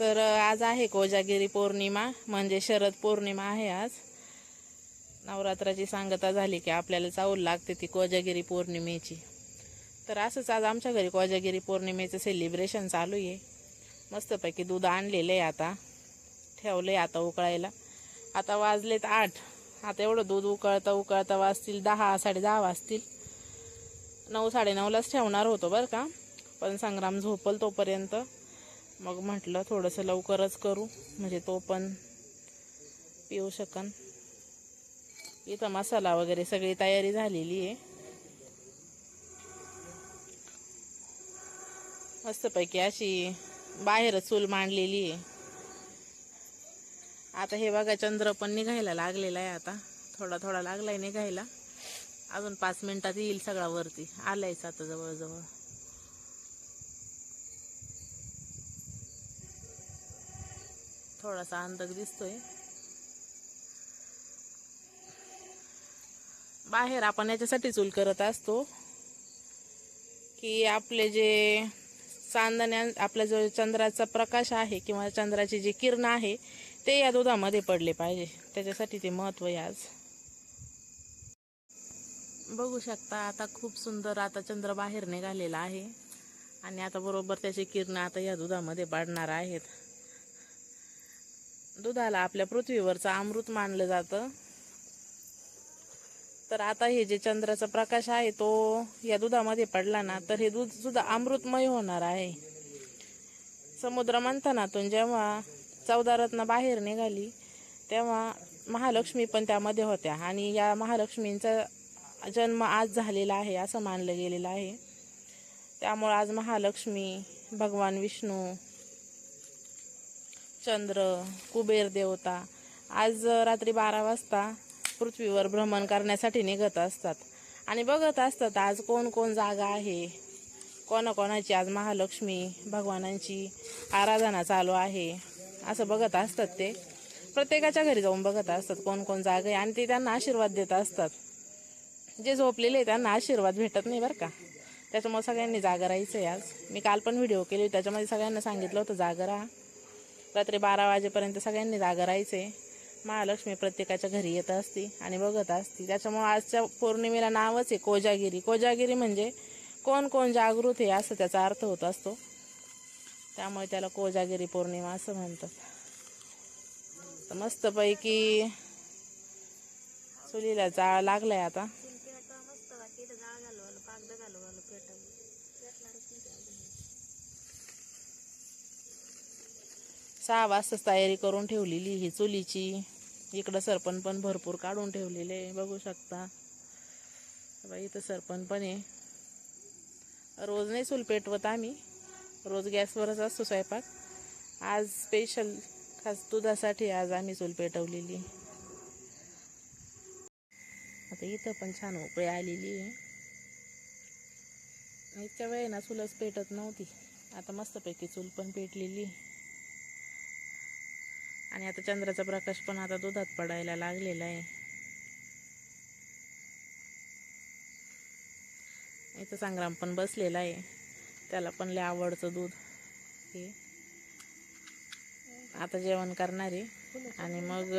तर आज आहे कोजागिरी पौर्णिमा म्हणजे शरद पौर्णिमा आहे आज. नवरात्राची सांगता झाली की आपल्याला चावल लागते ती कोजागिरी पौर्णिमेची. तर असंच आज आमच्या घरी कोजागिरी पौर्णिमेचं सेलिब्रेशन चालू आहे. मस्तपैकी दूध आणलेलं आहे आता. ठेवलं आहे आता उकळायला. आता वाजलेत आठ. आता एवढं दूध उकळता उकळता वाजतील दहा साडे दहा वाजतील. नऊ साडेनऊलाच ठेवणार होतो बरं का. पण संग्राम झोपल तोपर्यंत. मग म्हटलं थोडंसं लवकरच करू म्हणजे तो पण पिऊ शकन. इथं मसाला वगैरे सगळी तयारी झालेली आहे. मस्तपैकी अशी बाहेर चूल मांडलेली आहे. आता हे बघा चंद्र पण निघायला लागलेला आहे आता. थोडा थोडा लागलाय निघायला. अजून पाच मिनिटात येईल सगळा वरती. आलायच आता जवळजवळ. थोडासा अंधक दिसतोय. बाहेर आपण याच्यासाठी चूल करत असतो की आपले जे चांदण्या आपला जो चंद्राचा प्रकाश आहे किंवा चंद्राची जी किरण आहे ते या दुधामध्ये पडले पाहिजे. त्याच्यासाठी ते महत्त्व आहे आज. बघू शकता आता खूप सुंदर आता चंद्र बाहेर निघालेला आहे. आणि आता बरोबर त्याची किरण आता या दुधामध्ये पडणार आहेत. दुधाला आपल्या पृथ्वीवरचं अमृत मानलं जातं. तर आता हे जे चंद्राचा प्रकाश आहे तो या दुधामध्ये पडला ना तर हे दूध सुद्धा अमृतमय होणार आहे. समुद्र मंथनातून जेव्हा चौदा रत्न बाहेर निघाली तेव्हा महालक्ष्मी पण त्यामध्ये होत्या. आणि या महालक्ष्मींचा जन्म आज झालेला आहे असं मानलं गेलेलं आहे. त्यामुळं आज महालक्ष्मी भगवान विष्णू चंद्र कुबेर देवता आज रात्री बारा वाजता पृथ्वीवर भ्रमण करण्यासाठी निघत असतात. आणि बघत असतात आज कोण कोण जागा आहे? कोणाकोणाची आज महालक्ष्मी भगवानांची आराधना चालू आहे. असं बघत असतात ते. प्रत्येकाच्या घरी जाऊन बघत असतात कोण कोण जागा आहे आणि ते त्यांना आशीर्वाद देत असतात. जे झोपलेले त्यांना आशीर्वाद भेटत नाही बरं का. त्याच्यामुळे सगळ्यांनी जागा राहायचं आहे आज. मी काल पण व्हिडिओ केली त्याच्यामध्ये सगळ्यांना सांगितलं होतं जागा राहा. रात्री बारा वाजेपर्यंत सगळ्यांनी जागा राहायचे. महालक्ष्मी प्रत्येकाच्या घरी येत असती आणि बघत असती. त्याच्यामुळं आजच्या पौर्णिमेला नावच आहे कोजागिरी. कोजागिरी म्हणजे कोण कोण जागृत आहे असं त्याचा अर्थ होत असतो. त्यामुळे त्याला कोजागिरी पौर्णिमा असं म्हणतात. मस्तपैकी चुलीला जा लागलाय आता. सहा वाजताच तयारी करून ठेवलेली ही चुलीची. इकडं सरपण पण भरपूर काढून ठेवलेले आहे बघू शकता. बाई इथं सरपण पण आहे. रोज नाही चूल पेटवत आम्ही. रोज गॅसवरच असतो स्वयंपाक. आज स्पेशल खास दुधासाठी आज आम्ही चूल पेटवलेली. आता इथं पण छान उकळी आलेली आहे. इतक्या वेळेना चुलच पेटत नव्हती. आता मस्तपैकी चूल पण पेटलेली आहे. आणि आता चंद्राचा प्रकाश पण आता दुधात पडायला लागलेला आहे. इथं संग्राम पण बसलेला आहे. त्याला पण लय आवडतं दूध. हे. आता जेवण करणार. आहे आणि मग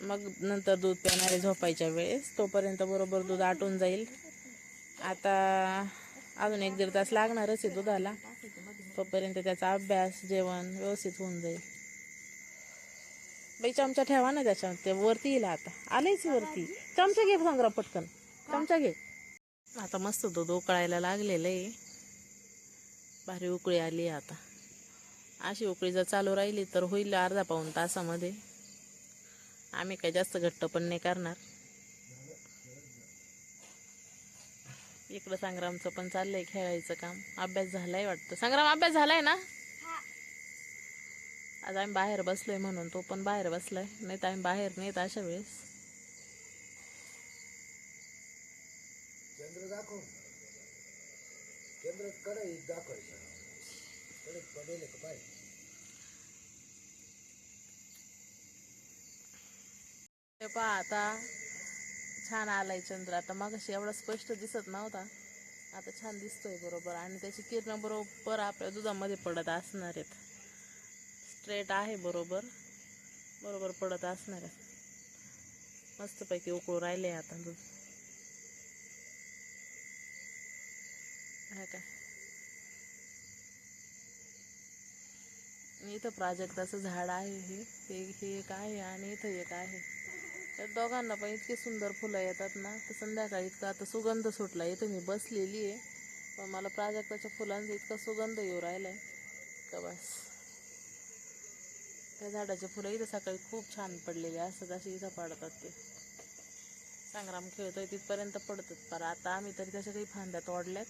मग नंतर दूध पिणारे झोपायच्या वेळेस तोपर्यंत बरोबर दूध आटून जाईल. आता अजून एक दीड तास लागणारच आहे दुधाला. तोपर्यंत त्याचा अभ्यास जेवण व्यवस्थित होऊन जाईल. बाई चमचा ठेवा ना त्याच्या ते वरती येईल आता. आलेच वरती. चमचा घे संग्राम पटकन. चमचा घे. आता मस्त दूध उकळायला लागलेलं आहे. भारी उकळी आली आहे आता. अशी उकळी जर चालू राहिली तर होईल अर्धा पाऊण तासामध्ये. आम्ही काही जास्त घट्ट पण नाही करणार. इकडं संग्रामचं पण चाललंय खेळायचं काम. अभ्यास झालाय वाटतं. संग्राम अभ्यास झालाय ना? आज आम्ही बाहेर बसलोय म्हणून तो पण बाहेर बसलाय. नाही तर आम्ही बाहेर नाहीत अशा वेळेस. चंद्र दाखव. चंद्रकडे दाखवायचा. कडे पडेल का पाय हे पहा आता. छान आलाय चंद्र. आता मागाशी एवढा स्पष्ट दिसत नव्हता. आता छान दिसतोय बरोबर. आणि त्याची किरण बरोबर आपल्या दुधामध्ये पडत असणार आहेत. स्ट्रेट आहे बरोबर. बरोबर पडत असणार आहे मस्तपैकी उकळू राहिले आता दूध. हा काय? इथं प्राजक्ताचं झाड आहे हे. हे हे एक आहे आणि इथं एक आहे. त्या दोघांना पण इतके सुंदर फुलं येतात ना तर संध्याकाळी इतका आता सुगंध सुटला. इथं मी बसलेली आहे. पण मला प्राजक्ताच्या फुलांचा इतका सुगंध येऊ राहिला आहे का बस. त्या झाडाचे फुलं इथं सकाळी खूप छान पडलेले असतात असे इथं पडतात ते. संग्राम खेळतोय तिथपर्यंत पडतात. पर आता आम्ही तरी त्याच्या काही फांद्या तोडल्यात.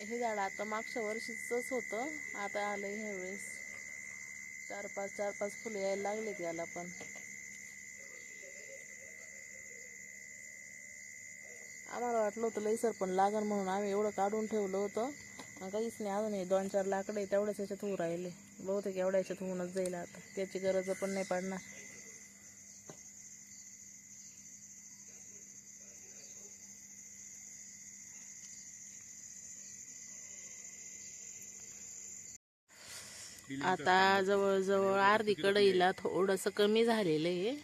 हे झाड आता मागच्या वर्षीचंच होतं. आता आलं ह्या वेळेस चार पाच चार पाच फुलं यायला लागलेत याला पण. आम्हाला वाटलं होतं लईसर पण लागण म्हणून आम्ही एवढं काढून ठेवलं होतं. काहीच नाही अजून हे दोन चार लाकडे तेवढ्याच याच्यात होऊ राहिले. बहुतेक एवढ्या याच्यात होऊनच जाईल आता. त्याची गरज पण नाही पडणार. आता जवळजवळ अर्धी कढईला थोडंसं कमी झालेलं आहे.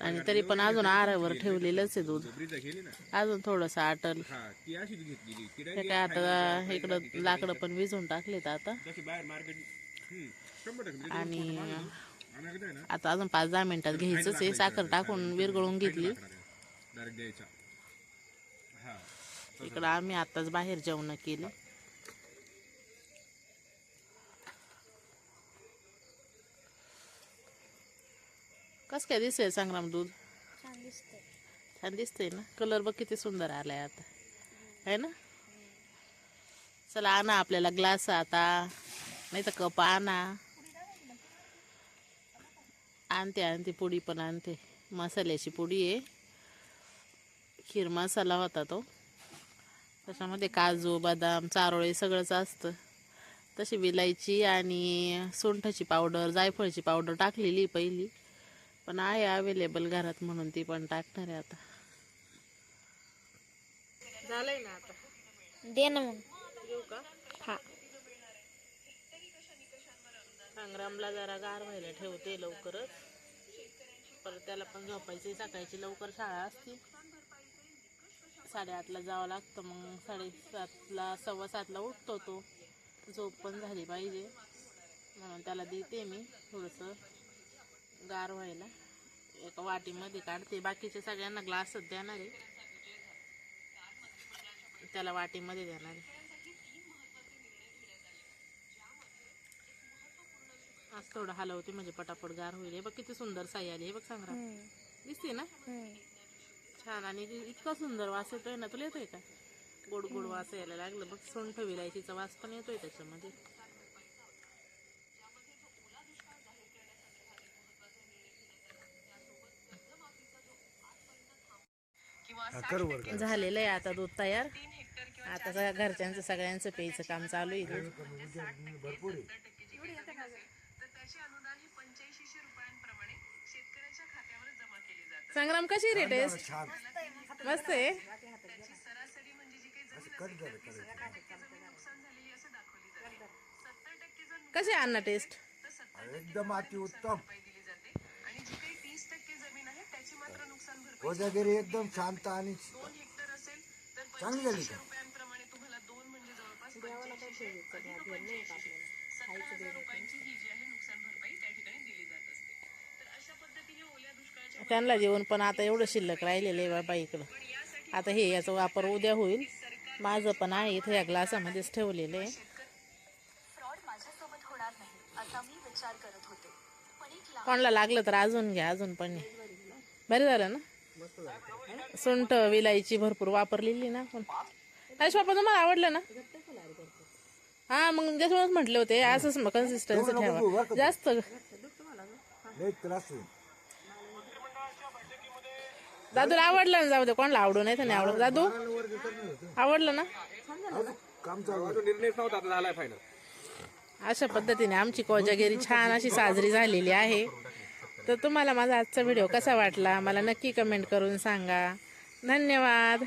आणि तरी पण अजून आरावर ठेवलेलंच आहे दूध. अजून थोडंसं आटल. हा काय आता इकडं लाकडं पण विजून टाकलेत आता. म्हणजे आणि आता अजून पाच दहा मिनिटात घ्यायचंच आहे. साखर टाकून विरगळून घेतली. इकडं आम्ही आताच बाहेर जेवण केले. कस काय दिसतंय संग्राम दूध? छान दिसतंय. छान दिसतंय ना? कलर बघ किती सुंदर आलाय आता. आहे ना? चला आणा आपल्याला ग्लास आता. नाही तर कप आणा. आणते आणते पुडी पण आणते. मसाल्याची पुडी आहे. खीर मसाला होता तो. त्याच्यामध्ये काजू बदाम चारोळे सगळंच असतं. तशी विलायची आणि सुंठाची पावडर जायफळची पावडर टाकलेली पहिली. पण आहे अवेलेबल घरात म्हणून ती पण टाकणार आहे आता. झालंय ना आता? दे ना मग. का? हा. संग्रामला जरा गार व्हायला ठेवते लवकरच. परत त्याला पण झोपायची सकाळची लवकर शाळा असती. साडेआठला जावं लागतं. मग साडेसातला सव्वा सातला उठतो तो. झोप पण झाली पाहिजे. म्हणून त्याला देते मी थोडंसं. गार व्हायला. एका वाटीमध्ये काढते. बाकीच्या सगळ्यांना ग्लासच देणार आहे. त्याला वाटीमध्ये देणार आहे. आज थोडं हलवते म्हणजे पटापट गार होईल. हे बघ किती सुंदर साई आली. हे बघ सांगा. दिसते ना? छान. आणि इतका सुंदर वास येतोय ना तुला येतोय का? गोड गोड वास यायला लागलं. बघ सुंठ विलायचीचा वास पण येतोय त्याच्यामध्ये साखर वर करा. झालेलं आहे आता दूध तयार. आता सगळ्या घरच्यांचं सगळ्यांचं प्यायचं काम चालू आहे. भरपूर संग्राम कशी रे टेस्ट मस्त आहे. कशी अण्णा टेस्ट एकदम अति उत्तम कोजागिरी एकदम शांत आणि चांगली झाली का? त्यांना जेवण पण आता एवढं शिल्लक राहिलेलं आहे बाबा इकडं. आता हे याचा वापर उद्या होईल. माझं पण आहे इथं या ग्लासामध्येच ठेवलेलं आहे. फ्रॉड माझ्यासोबत होणार नाही असा मी विचार करत होते. पण एक लहान कोणाला लागलं तर अजून घ्या अजून पण. नाही. बरं झालं ना? सुंठ विलायची भरपूर वापरलेली ना आपण. नाही बापा तुम्हाला आवडलं ना? हा मग त्याच्यामुळेच म्हटले होते असंच कन्सिस्टन्सी ठेवा. जास्त. लई दादूला आवडलं ना जाऊ दे कोणाला आवडू नाही तर नाही आवडत. दादू आवडलं ना? अशा पद्धतीने आमची कोजागिरी छान अशी साजरी झालेली आहे. तर तुम्हाला माझा आजचा व्हिडिओ कसा वाटला? मला नक्की कमेंट करून सांगा. धन्यवाद.